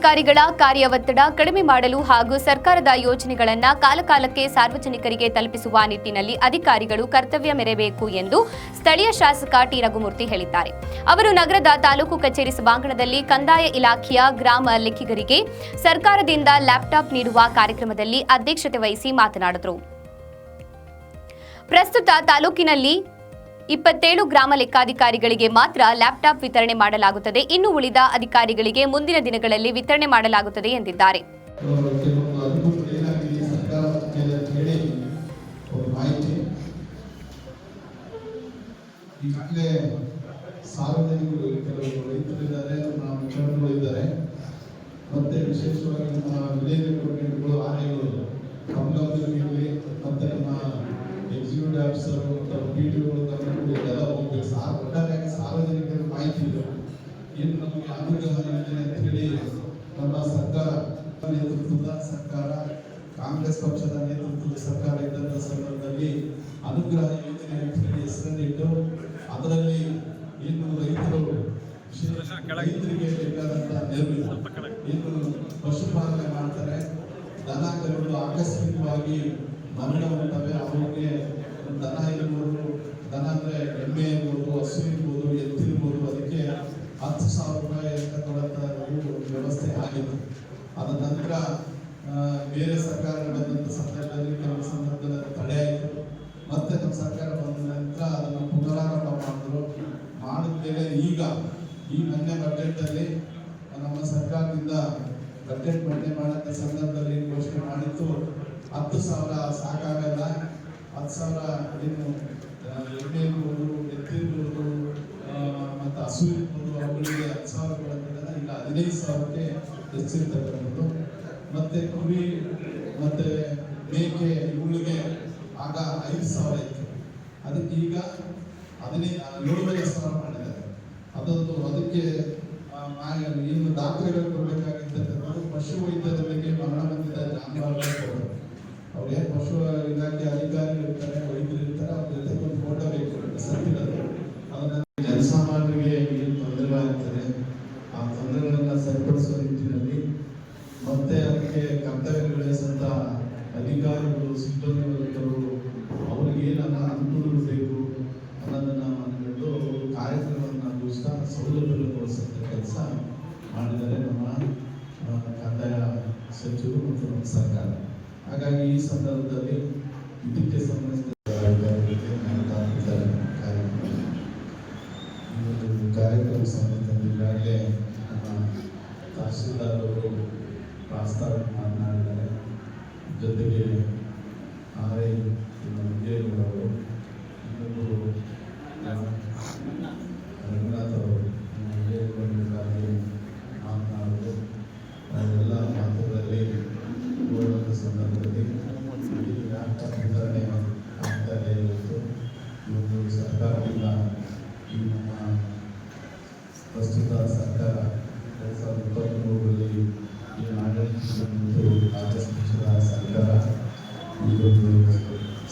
ಅಧಿಕಾರಿಗಳ ಕಾರ್ಯ ಒತ್ತಡ ಕಡಿಮೆ ಮಾಡಲು ಹಾಗೂ ಸರ್ಕಾರದ ಯೋಜನೆಗಳನ್ನು ಕಾಲಕಾಲಕ್ಕೆ ಸಾರ್ವಜನಿಕರಿಗೆ ತಲುಪಿಸುವ ನಿಟ್ಟಿನಲ್ಲಿ ಅಧಿಕಾರಿಗಳು ಕರ್ತವ್ಯ ಮೆರೆಯಬೇಕು ಎಂದು ಸ್ಥಳೀಯ ಶಾಸಕ ಟಿ. ರಘುಮೂರ್ತಿ ಹೇಳಿದ್ದಾರೆ. ಅವರು ನಗರದ ತಾಲೂಕು ಕಚೇರಿ ಸಭಾಂಗಣದಲ್ಲಿ ಕಂದಾಯ ಇಲಾಖೆಯ ಗ್ರಾಮ ಲೆಕ್ಕಿಗರಿಗೆ ಸರ್ಕಾರದಿಂದ ಲ್ಯಾಪ್ಟಾಪ್ ನೀಡುವ ಕಾರ್ಯಕ್ರಮದಲ್ಲಿ ಅಧ್ಯಕ್ಷತೆ ವಹಿಸಿ ಮಾತನಾಡಿದರು. ಪ್ರಸ್ತುತ ತಾಲೂಕಿನಲ್ಲಿ ಇಪ್ಪತ್ತೇಳು ಗ್ರಾಮ ಲೆಕ್ಕಾಧಿಕಾರಿಗಳಿಗೆ ಮಾತ್ರ ಲ್ಯಾಪ್ಟಾಪ್ ವಿತರಣೆ ಮಾಡಲಾಗುತ್ತದೆ. ಇನ್ನು ಉಳಿದ ಅಧಿಕಾರಿಗಳಿಗೆ ಮುಂದಿನ ದಿನಗಳಲ್ಲಿ ವಿತರಣೆ ಮಾಡಲಾಗುತ್ತದೆ ಎಂದಿದ್ದಾರೆ. ಸಾರ್ವಜನಿಕರು ಅನುಕೂಲ ಏನಾಗಿದೆ ಸರ್ಕಾರ ಮೇಲೆ ಅಂತ ಹೇಳಿ ಒಂದು ಮಾಹಿತಿ ಈಗಾಗಲೇ ಸಾರ್ವಜನಿಕರು ಕೆಲವರು ರೈತರಿದ್ದಾರೆ ನಮ್ಮ ಮುಖಂಡರು ಇದ್ದಾರೆ ಮತ್ತೆ ವಿಶೇಷವಾಗಿ ನಮ್ಮ ವಿಲೇಜ್ ಡೆವಲಪ್ಮೆಂಟ್ಗಳು ಆನೆಗಳು ಕಮಲಾಪುರದಲ್ಲಿ ಮತ್ತೆ ನಮ್ಮ ಎಕ್ಸಿಕ್ಯೂಟಿವ್ ಆಫೀಸರ್ ಮತ್ತು ಪಿ ಟಿಗಳು ಎಲ್ಲ ಹೋಗ್ಬೇಕು ಸಾರ್ ಒಟ್ಟಾರೆಯಾಗಿ ಸಾರ್ವಜನಿಕರಿಗೆ ಮಾಹಿತಿ ಇದೆ ಏನು ನಮಗೆ ಯೋಜನೆ ನಮ್ಮ ಸರ್ಕಾರ ನೇತೃತ್ವದ ಸರ್ಕಾರ ಕಾಂಗ್ರೆಸ್ ಪಕ್ಷದ ನೇತೃತ್ವದ ಸರ್ಕಾರ ಇದ್ದಂಥ ಸಂದರ್ಭದಲ್ಲಿ ಅನುಗ್ರಹ ಯೋಜನೆ ಅಂತ ಹೇಳಿ ಹೆಸರನ್ನಿಟ್ಟು ಅದರಲ್ಲಿ ಏನು ರೈತರು ರೈತರಿಗೆ ಬೇಕಾದಂತ ನೆರವು ಏನು ಪಶುಪಾಲನೆ ಮಾಡ್ತಾರೆ ದನ ಕರುಗಳು ಆಕಸ್ಮಿಕವಾಗಿ ಮರಣ ಹೊಂಟವೆ ಅವರಿಗೆ ದನ ಇರ್ಬೋದು ದನ ಅಂದ್ರೆ ಎಮ್ಮೆ ಇರ್ಬೋದು ಹಸು ಹತ್ತು ಸಾವಿರ ರೂಪಾಯಿ ಅಂತ ಒಂದು ವ್ಯವಸ್ಥೆ ಆಗಿತ್ತು. ಅದ ನಂತರ ಬೇರೆ ಸರ್ಕಾರ ಬಂದಂತ ಸಂದರ್ಭದಲ್ಲಿ ಕೆಲವು ಸಂದರ್ಭದಲ್ಲಿ ತಡೆ ಆಯಿತು. ಮತ್ತೆ ನಮ್ಮ ಸರ್ಕಾರ ಬಂದ ನಂತರ ಅದನ್ನು ಪುನರಾರಂಭ ಮಾಡಿದ್ರು. ಮಾಡಿದ್ಮೇಲೆ ಈಗ, ಈ ಮೊನ್ನೆ ಬಜೆಟ್ ಅಲ್ಲಿ ನಮ್ಮ ಸರ್ಕಾರದಿಂದ ಬಜೆಟ್ ಮಂಡನೆ ಮಾಡಿದ ಸಂದರ್ಭದಲ್ಲಿ ಘೋಷಣೆ ಮಾಡಿತ್ತು, ಹತ್ತು ಸಾವಿರ ಸಾಕಾಗಲ್ಲ ಹತ್ತು ಸಾವಿರ ಏನು ಆ, ಎಮ್ಮೆ ಇರ್ಬೋದು ಎತ್ತು ಇರ್ಬೋದು ಆ, ಮತ್ತು ಹಸು ಇರ್ಬೋದು ಅವುಗಳಿಗೆ ಹತ್ತು ಸಾವಿರ ಕೊಡೋದ್ರಿಂದ ಈಗ ಹದಿನೈದು ಸಾವಿರಕ್ಕೆ ಹೆಚ್ಚಿರ್ತಕ್ಕಂಥದ್ದು ಮತ್ತೆ ಕುರಿ, ಮತ್ತೆ ಮೇಕೆ ಇವುಗಳಿಗೆ ಆಗ ಐದು ಸಾವಿರ ಇತ್ತು ಅದಕ್ಕೆ ಈಗ ಹದಿನೈದು ಏಳುವರೆ ಸಾವಿರ ಮಾಡಿದ್ದಾರೆ. ಅದೊಂದು, ಅದಕ್ಕೆ ಏನು ದಾಖಲೆಗಳು ಕೊಡಬೇಕಾಗಿರ್ತಕ್ಕಂಥದ್ದು ಪಶು ಬಗ್ಗೆ ಮರಣ ಬಂದಿದ್ದ ಜಾನುವಾರುಗಳು ಅವ್ರಿಗೆ ಪಶು ಇಲಾಖೆ ಅಧಿಕಾರಿಗಳು ಇರ್ತಾರೆ, ವೈದ್ಯರು ಇರ್ತಾರೆ, ಅವ್ರ ಜೊತೆಗೆ ಒಂದು ಫೋಟೋ ಬೇಕು ಸತ್ತಿರೋದು ಅದನ್ನ ಜನಸಾಮಾನ್ಯರಿಗೆ ಏನು ತೊಂದರೆಗಳಾಗ್ತದೆ ಆ ತೊಂದರೆಗಳನ್ನ ಸರಿಪಡಿಸುವ ನಿಟ್ಟಿನಲ್ಲಿ ಅದಕ್ಕೆ ಕರ್ತವ್ಯ ನಿರ್ವಹಿಸಂತ ಅಧಿಕಾರಿಗಳು ಸಿಬ್ಬಂದಿ ವರ್ಗಗಳು ಅವ್ರಿಗೆ ಏನನ್ನ ಅನುಕೂಲಗಳು ಬೇಕು. ಅನ್ನೋದನ್ನ ಒಂದು ಕಾರ್ಯಕ್ರಮವನ್ನು ರೂಪಿಸ್ತಾ ಸೌಲಭ್ಯಗೊಳಿಸಂತ ಕೆಲಸ ಮಾಡಿದ್ದಾರೆ ನಮ್ಮ ಕಂದಾಯ ಸಚಿವರು ಮತ್ತು ನಮ್ಮ ಸರ್ಕಾರ. ಹಾಗಾಗಿ ಈ ಸಂದರ್ಭದಲ್ಲಿ ಇದಕ್ಕೆ ಸಂಬಂಧಿಸಿದ ಪ್ರಾಸ್ತಾವ ಮಾತನಾಡಿದ್ದಾರೆ ಜೊತೆಗೆ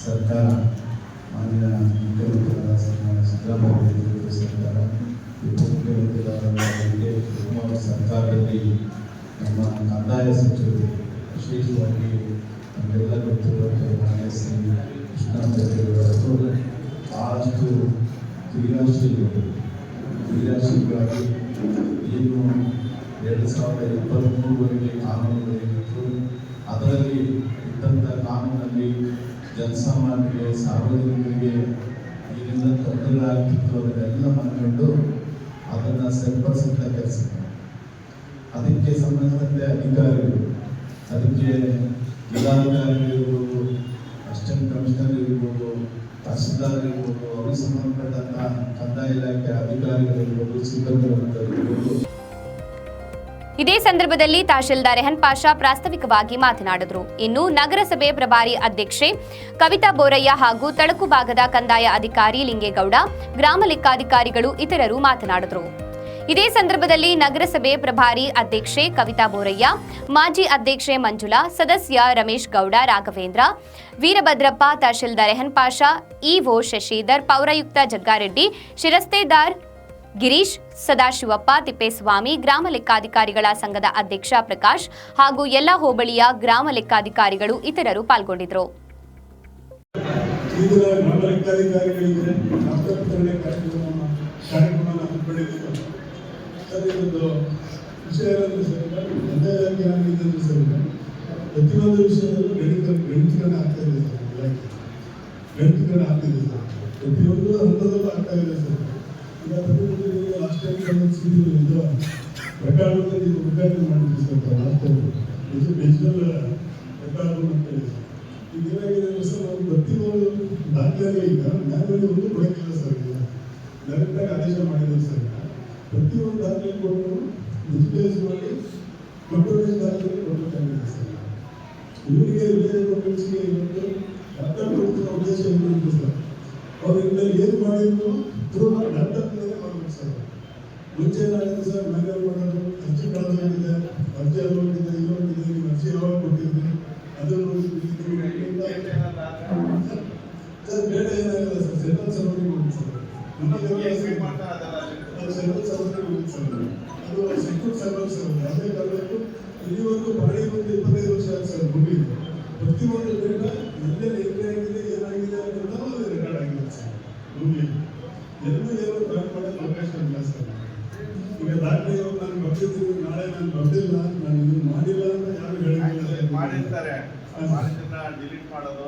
ಸರ್ಕಾರ ಮಾನ್ಯ ಮುಖ್ಯಮಂತ್ರಿಗಳ ಸಿದ್ದರಾಮಯ್ಯ ನೇತೃತ್ವದ ಸರ್ಕಾರ ಕೆ ಸರ್ಕಾರದಲ್ಲಿ ನಮ್ಮ ಕಂದಾಯ ಸಚಿವರು ವಿಶೇಷವಾಗಿ ನಮಗೆಲ್ಲ ಗೊತ್ತಿರುವಂತೆ ಮಾನ್ಯ ಶ್ರೀ ಕೃಷ್ಣ ಆದಷ್ಟು ಕ್ರೀಡಾಶೀಲರು ಕ್ರೀಡಾಶೀಲರಾಗಿ ಏನು ಎರಡು ಸಾವಿರದ ಇಪ್ಪತ್ತ್ಮೂರವರೆಗೆ ಕಾನೂನುಗಳಿತ್ತು ಅದರಲ್ಲಿ ಇದ್ದಂಥ ಕಾನೂನಲ್ಲಿ ಜನಸಾಮಾನ್ಯರಿಗೆ, ಸಾರ್ವಜನಿಕರಿಗೆ ಏನೆಲ್ಲ ತೊಂದರೆಗಳಾಗ್ತಿತ್ತು ಅದನ್ನೆಲ್ಲ ಮನಗಂಡು ಅದನ್ನು ಸರಿಪಡಿಸುತ್ತ ಕೆಲಸ. ಅದಕ್ಕೆ ಸಂಬಂಧಿಸಿದಂತೆ ಅಧಿಕಾರಿಗಳು, ಅದಕ್ಕೆ ಜಿಲ್ಲಾಧಿಕಾರಿಗಳಿರ್ಬೋದು ಅಸ್ಟೆಂಟ್ ಕಮಿಷನರ್ ಇರ್ಬೋದು, ತಹಸೀಲ್ದಾರ್ ಇರ್ಬೋದು, ಅವ್ರಿಗೆ ಸಂಬಂಧಪಟ್ಟಂತಹ ಕಂದಾಯ ಇಲಾಖೆ ಅಧಿಕಾರಿಗಳಿರ್ಬೋದು ಸಿಬ್ಬಂದಿ ವರ್ಗದವರು ಇರ್ಬೋದು ಇದೇ ಸಂದರ್ಭದಲ್ಲಿ ತಹಶೀಲ್ದಾರ್ ರೆಹನ್ ಪಾಷಾ ಪ್ರಾಸ್ತಾವಿಕವಾಗಿ ಮಾತನಾಡಿದರು. ಇನ್ನು ನಗರಸಭೆ ಪ್ರಭಾರಿ ಅಧ್ಯಕ್ಷೆ ಕವಿತಾ ಬೋರಯ್ಯ ಹಾಗೂ ತಳಕು ಭಾಗದ ಕಂದಾಯ ಅಧಿಕಾರಿ ಲಿಂಗೇಗೌಡ, ಗ್ರಾಮ ಲೆಕ್ಕಾಧಿಕಾರಿಗಳು ಇತರರು ಮಾತನಾಡಿದರು. ಇದೇ ಸಂದರ್ಭದಲ್ಲಿ ನಗರಸಭೆ ಪ್ರಭಾರಿ ಅಧ್ಯಕ್ಷೆ ಕವಿತಾ ಬೋರಯ್ಯ, ಮಾಜಿ ಅಧ್ಯಕ್ಷೆ ಮಂಜುಳಾ, ಸದಸ್ಯ ರಮೇಶ್ ಗೌಡ, ರಾಘವೇಂದ್ರ, ವೀರಭದ್ರಪ್ಪ ತಹಶೀಲ್ದಾರ್ ರೆಹನ್ ಪಾಷಾ, ಇಒ ಶಶಿಧರ್, ಪೌರಾಯುಕ್ತ ಜಗ್ಗಾರೆಡ್ಡಿ, ಶಿರಸ್ತೇದಾರ್ ಗಿರೀಶ್ ಸದಾಶಿವಪ್ಪ ತಿಪ್ಪೇಸ್ವಾಮಿ ಗ್ರಾಮ ಲೆಕ್ಕಾಧಿಕಾರಿಗಳ ಸಂಘದ ಅಧ್ಯಕ್ಷ ಪ್ರಕಾಶ್ ಹಾಗೂ ಎಲ್ಲ ಹೋಬಳಿಯ ಗ್ರಾಮ ಲೆಕ್ಕಾಧಿಕಾರಿಗಳು ಇತರರು ಪಾಲ್ಗೊಂಡಿದ್ದರು. ಪ್ರತಿಯೊಂದು ವಿಷಯದಲ್ಲೂ ಗಣಿತ ಆಗ್ತಾ ಇದೆ ಸರ್ ಗಣಿತೀಕರಣ ಆಗ್ತಿದೆ ಸರ್. ಪ್ರತಿಯೊಂದು ಹಂತದಲ್ಲೂ ಆಗ್ತಾ ಇದೆ ಸರ್. ಸಂಬಂಧಿಸಿದ್ದು ಇದು ಉದ್ಘಾಟನೆ ಮಾಡಿದ್ವಿ ಸರ್ ಇದು ಡಿಜಿಟಲ್ ರೆಕಾರ್ಡ್ ಅಂತ ಈಗ ಏನಾಗಿದೆ ಸರ್ ನಾವು ಪ್ರತಿಯೊಂದು ದಾಖಲೆ ನ್ಯಾಯದಲ್ಲಿ ಒಂದು ಕೊಡಕ್ಕಿಲ್ಲ ಸರ್ ಈಗ ಡೈರೆಕ್ಟಾಗಿ ಆದೇಶ ಮಾಡಿದ್ರು ಸರ್ ಪ್ರತಿಯೊಂದು ದಾಖಲೆ ಕೊಟ್ಟು ಡಿಜಿಟೈಸ್ ಮಾಡಿ ಕಂಪ್ಯೂಟರೈಸ್ ದಾಖಲೆ ಕೊಡಬೇಕಾಗಿದೆ ಸರ್ ಇವರಿಗೆ ವಿಲೇಜ್ ಗೌರ್ಮೆಂಟ್ಸ್ಗೆ ಇವತ್ತು ಕೊಡ್ತಿರೋ ಉದ್ದೇಶ ಏನು ಸರ್ ಅವರಿಂದ ಏನು ಮಾಡಿದ್ರು ಥ್ರೂ ಲ್ಯಾಪ್ಟಾಪ್ನಲ್ಲೇ ಮಾಡಬೇಕು ಸರ್ ಮುಂಚೆ ಏನಾಗಿದೆ ಸರ್ ಮ್ಯಾನ್ಯಲ್ ಮಾಡೋದು ಅರ್ಜಿ ಕಳೆದೋಗಿದೆ ಅರ್ಜಿ ಅದು ಹೋಗಿದೆ ನೀವು ಅರ್ಜಿ ಯಾವಾಗ ಕೊಟ್ಟಿದ್ರಿ ಅದನ್ನು ಸರ್ ಬೇಡ ಏನಾಗಿಲ್ಲ ಸರ್ ಸೆಂಟ್ರಲ್ ಸರ್ವರಿಗೆ ಹೋಗಿ ಸರ್. ಸೆಂಟ್ರಲ್ ಸರ್ವರಿಗೆ ಹೋಗಿ ಸರ್ ಅದು ಸೆಕ್ಯೂರ್ ಸರ್ವರ್ ಸರ್ ಅದೇ ಕಾರಣಕ್ಕೂ ಇಲ್ಲಿವರೆಗೂ ಬಾಡಿ ಒಂದು ಇಪ್ಪತ್ತೈದು ವರ್ಷ ಆಯ್ತು ಸರ್ ಮುಗಿದು ಪ್ರತಿಯೊಂದು ಡೇಟಾ ಎಲ್ಲೆಲ್ಲಿ ಎಂಟ್ರಿ ಆಗಿದೆ ಏನಾಗಿದೆ ಅನ್ನೋದು ಅದು ರೆಕಾರ್ಡ್ ಆಗಿದೆ ಸರ್ ಮುಗಿದು ಎಲ್ಲೂ ಏನು ಟ್ರ್ಯಾಕ್ ಮಾಡೋಕ್ಕೆ ಅವಕಾಶ ಇಲ್ಲ ಸರ್. ಈಗ ಇವಾಗ ನಾನು ಬರ್ತಿದ್ದೀನಿ ನಾಳೆ ನಾನು ಬರ್ತಿಲ್ಲ ನಾನು ಇದು ಮಾಡಿಲ್ಲ ಅಂತ ಯಾರು ಹೇಳಿಲ್ಲ. ಮಾಡಿರ್ತಾರೆ. ಮಾಡಿದ್ದನ್ನ ಡಿಲೀಟ್ ಮಾಡೋದು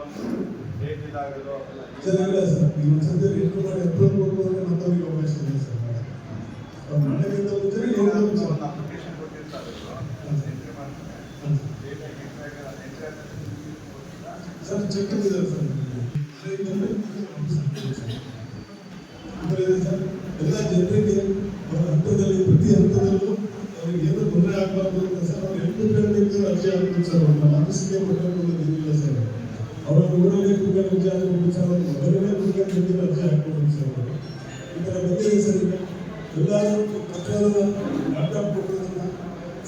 ಡೇಟ್ ಇದಾಗೋದು ಸರ್ ಇಲ್ಲ ಸರ್ ನೀವು ಒಂದ್ಸತಿ ರೀಡ್ ಮಾಡಿ ಅಪ್ರೂವ್ ಕೊಟ್ಟು ಅಂತ ಮತ್ತೊಂದು ಅವಕಾಶ ಇದೆ ಸರ್. ಅವ್ರು ಮಾಡೋಕ್ಕಿಂತ ಮುಂಚೆ ಒಂದು ಹೇಳ್ಬೋದು ಸರ್ ಅಪ್ಲಿಕೇಶನ್ ಕೊಟ್ಟಿರ್ತಾರೆ ಎಂಟ್ರಿ ಮಾಡ್ತಾರೆ ಹಾಂ. ಡೇಟ್ ಎಂಟ್ರಿ ಆಗಲ್ಲ ಎಂಟ್ರಿ ಆಗಲ್ಲ ಸರ್ ಚೆಕ್ ಇದೆ ಸರ್ ಅಂದ್ರೆ ಅಂದ್ರೆ ಸರ್ ಎಲ್ಲ ಜನರಿಗೆ ಅವರ ಹಂತದಲ್ಲಿ ಪ್ರತಿ ಹಂತದಲ್ಲೂ ಅವ್ರಿಗೆ ಏನು ತೊಂದರೆ ಅಂತ ಸರ್ ಅವ್ರು ಗಂಟೆಗೆ ಅರ್ಜಿ ಸರ್ ಅವ್ರ ಆಫೀಸ್ಗೆ ಕೊಡಬೇಕು ಅನ್ನೋದಿಲ್ಲ ಸರ್ ಅವರ ಊರಲ್ಲೇ ಕುತ್ಕೊಂಡು ಅರ್ಜಿ ಆಗ್ಬೋದು ಸರ್ ಅವ್ರ ಮೊದಲನೇ ಅರ್ಜಿ ಸರ್ ಅವರು ಈ ಸರ್ ಲ್ಯಾಪ್ಟಾಪ್ ಕೊಟ್ಟೋದನ್ನ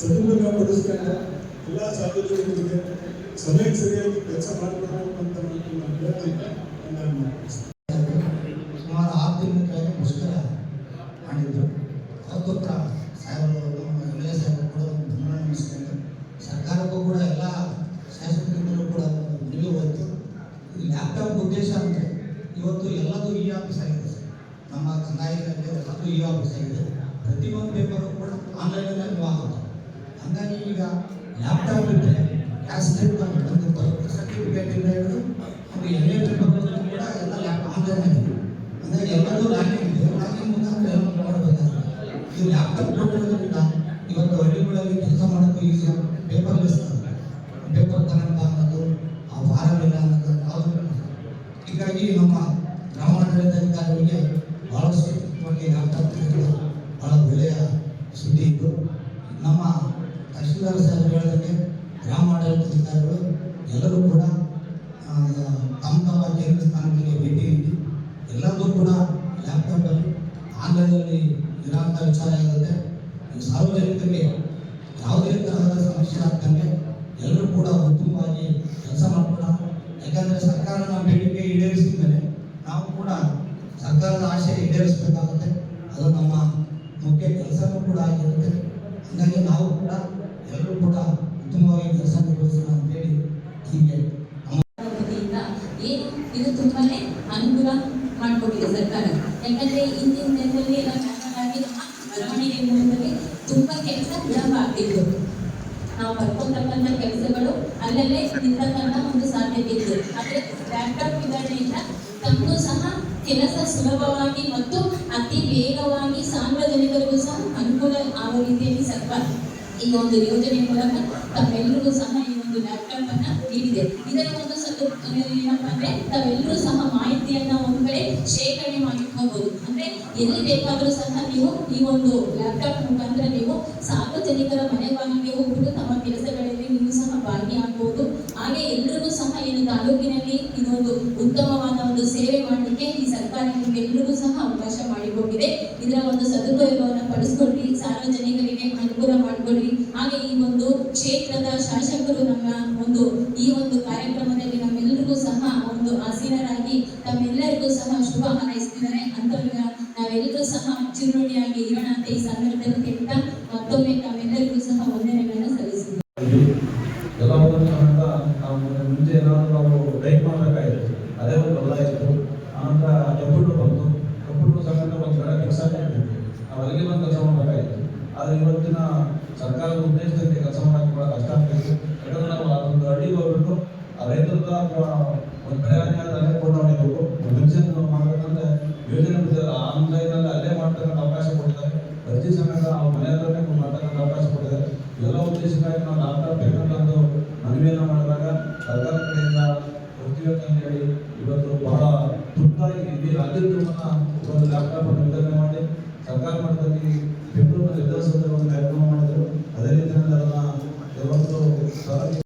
ಸದುಪಯೋಗ ಪಡಿಸ್ಕೊಂಡು ಎಲ್ಲ ಸಾರ್ವಜನಿಕರಿಗೆ ಸಮಯಕ್ಕೆ ಸರಿಯಾಗಿ ಕೆಲಸ ಮಾಡಬೇಕು ಅಂತ ನಾನು ಹೇಳ್ತೀನಿ ಕಂದಾಯದಲ್ಲಿ ಈಗ ಆಗಿದೆ ಪ್ರತಿ ಒಂದು ಪ್ರತಿಯೊಂದು ಪೇಪರು ಕೂಡ ಆನ್ಲೈನಲ್ಲಿ ನೀವು ಆಗುತ್ತೆ ಹಾಗಾಗಿ ಈಗ ಲ್ಯಾಪ್ಟಾಪ್ ಇದ್ದರೆ ಕ್ಯಾಶ್ ಸ್ಲಿಪ್ ಒಂದು ಬರ್ತ್ ಸರ್ಟಿಫಿಕೇಟಿಂದ ಹಿಡಿದು ಒಂದು ಎಲ್ ಎ ಪೇಪರ್ ಕೂಡ ಎಲ್ಲ ಲ್ಯಾಪ್ ಆನ್ಲೈನ್ ಆಗಿದೆ ಅಂದರೆ ಎಲ್ಲರೂ ಲ್ಯಾಪಿಂಗ್ ಇದೆ ಲ್ಯಾಪಿಂಗ್ ಮುಖಾಂತರ ಎಲ್ಲ ಮಾಡಬೇಕಾಗುತ್ತೆ ಇದು ಲ್ಯಾಪ್ಟಾಪ್ ಕೊಟ್ಟಿರೋದ್ರಿಂದ ಇವತ್ತು ಹಳ್ಳಿಗಳಲ್ಲಿ ಕೆಲಸ ಮಾಡೋಕ್ಕೂ ಈಸಿ ಪೇಪರ್ಲೆಸ್ ಪೇಪರ್ ತಗೊಂಡ ಅನ್ನೋದು, ಆ ಫಾರಂ ಇಲ್ಲ ಅನ್ನೋದು ಹೀಗಾಗಿ ನಮ್ಮ ಗ್ರಾಮಾಡಳಿತಾಧಿಕಾರಿಗಳಿಗೆ ಬಗ್ಗೆ ಲ್ಯಾಪ್ಟಾಪ್ ಬಹಳ ಒಳ್ಳೆಯ ಸುದ್ದಿ ಇತ್ತು ನಮ್ಮ ತಹಶೀಲ್ದಾರ್ ಸಾಹೇಬರು ಹೇಳಿದಂಗೆ ಗ್ರಾಮಾಡಳಿತಾಧಿಕಾರಿಗಳು ಎಲ್ಲರೂ ಕೂಡ ತಮ್ಮ ತಮ್ಮ ಕೇಂದ್ರ ಸ್ಥಾನಗಳಿಗೆ ಭೇಟಿ ನೀಡಿ ಎಲ್ಲದೂ ಕೂಡ ಲ್ಯಾಪ್ಟಾಪಲ್ಲಿ ಆನ್ಲೈನಲ್ಲಿ ನಿರಾಂತ ವಿಚಾರ ಆಗುತ್ತೆ. ಸಾರ್ವಜನಿಕರಿಗೆ ಯಾವುದೇ ತರಹದ ಸಮಸ್ಯೆ ಆಗ್ದಂಗೆ ಎಲ್ಲರೂ ಕೂಡ ಉತ್ತಮವಾಗಿ ಕೆಲಸ ಮಾಡ್ಕೊಳ್ಳೋಣ. ಯಾಕಂದರೆ ಸರ್ಕಾರ ನಮ್ಮ ಬೇಡಿಕೆ ಈಡೇರಿಸಿದ ಮೇಲೆ ನಾವು ಕೂಡ ಸರ್ಕಾರದ ಆಶಯ ಈಡೇರಿಸಬೇಕಾಗುತ್ತೆ ಅದು ನಮ್ಮ ಮುಖ್ಯ ಕೆಲಸನೂ ಕೂಡ ಆಗಿರುತ್ತೆ. ಹಾಗಾಗಿ ನಾವು ಕೂಡ ಎಲ್ಲರೂ ಕೂಡ ಉತ್ತಮವಾಗಿ ಕೆಲಸ ನಿರ್ವಹಿಸೋಣ ಅಂತೇಳಿ ಹೀಗೆ ಇದು ತುಂಬಾನೇ ಅನುಕೂಲ ಮಾಡಿಕೊಟ್ಟಿದೆ ಸರ್ಕಾರ. ಯಾಕಂದ್ರೆ ಇಂದಿನ ದಿನದಲ್ಲಿ ನಮ್ಮ ಬರವಣಿಗೆ ತುಂಬಾ ಕೆಲಸ ವಿಳಂಬ ಆಗ್ತಿತ್ತು. ನಾವು ಕೆಲಸಗಳು ಅಲ್ಲಲ್ಲೇ ನಿಂತಕ್ಕಂಥ ಒಂದು ಸಾಧ್ಯತೆ ಇದೆ ಆದ್ರೆ ಲ್ಯಾಪ್ಟಾಪ್ ವಿತರಣೆಯಿಂದ ತಮ್ಮ ಸಹ ಕೆಲಸ ಸುಲಭವಾಗಿ ಮತ್ತು ಅತಿ ವೇಗವಾಗಿ ಸಾರ್ವಜನಿಕರಿಗೂ ಸಹ ಅನುಕೂಲ ಆಗುವ ರೀತಿಯಲ್ಲಿ ಸರ್ಕಾರ ಈ ಒಂದು ಯೋಜನೆ ಮೂಲಕ ತಮ್ಮೆಲ್ಲರಿಗೂ ಸಹ ಈ ಒಂದು ಲ್ಯಾಪ್ಟಾಪ್ ಅನ್ನ ನೀಡಿದೆ. ಇದರ ಒಂದು ಏನಪ್ಪಾ ಅಂದ್ರೆ ತಾವೆಲ್ಲರೂ ಸಹ ಮಾಹಿತಿಯನ್ನ ಒಂದ್ ಕಡೆ ಶೇಖರಣೆ ಮಾಡಿಟ್ಕೋಬಹುದು ಅಂದ್ರೆ ಎಲ್ಲಿ ಬೇಕಾದ್ರೂ ಸಹ ನೀವು ಈ ಒಂದು ಲ್ಯಾಪ್ಟಾಪ್ ಮುಖಾಂತರ ನೀವು ಸಾರ್ವಜನಿಕರ ಮನೆ ಬಾಗಿಲಿಗೆ ಹೋಗ್ಬಿಟ್ಟು ತಮ್ಮ ಕೆಲಸಗಳಲ್ಲಿ ನೀವು ಸಹ ಭಾಗಿಯಾಗಬಹುದು ಹಾಗೆ ಎಲ್ಲರಿಗೂ ಸಹ ಏನು ತಾಲೂಕಿನಲ್ಲಿ ಇದೊಂದು ಉತ್ತಮವಾದ ಒಂದು ಸೇವೆ ಮಾಡಲಿಕ್ಕೆ ಈ ಸರ್ಕಾರ ನಿಮ್ಗೆಲ್ಲರಿಗೂ ಸಹ ಅವಕಾಶ ಮಾಡಿಕೊಟ್ಟಿದೆ. ಇದರ ಒಂದು ಸದುಪಯೋಗವನ್ನು ಪಡಿಸ್ಕೊಡ್ರಿ ಸಾರ್ವಜನಿಕರಿಗೆ ಮಾತನಾಡಿಕೊಂಡ್ವಿ ಹಾಗೆ ಈ ಒಂದು ಕ್ಷೇತ್ರದ ಶಾಸಕರು ನಮ್ಮ ಒಂದು ಈ ಒಂದು ಕಾರ್ಯಕ್ರಮದಲ್ಲಿ ನಮ್ಮೆಲ್ಲರಿಗೂ ಸಹ ಒಂದು ಆಸೀನರಾಗಿ ತಮ್ಮೆಲ್ಲರಿಗೂ ಸಹ ಶುಭ ಹಾರೈಸ್ತಿದ್ದಾರೆ. ಅಂತ ನಾವೆಲ್ಲರೂ ಸಹ ಚಿರುಣಿಯಾಗಿ ಇರೋಣ ಅಂತ ಈ ಸಂದರ್ಭದಲ್ಲಿ ಹೇಳ್ತಾ ಮತ್ತೊಮ್ಮೆ ಸಮೇತ ನಾವು ಮನೆಯಲ್ಲೇ ಮಾತನಾಡೋಕೆ ಅವಕಾಶ ಕೊಟ್ಟಿದ್ದಾರೆ ಎಲ್ಲ ಉದ್ದೇಶಕ್ಕಾಗಿ ನಾವು ಡಾಕ್ಟರ್ ಬೇಕಂತ ಮನವಿಯನ್ನು ಮಾಡಿದಾಗ ಸರ್ಕಾರ ಕಡೆಯಿಂದ ಕೊಡ್ತೀವಿ ಅಂತ ಹೇಳಿ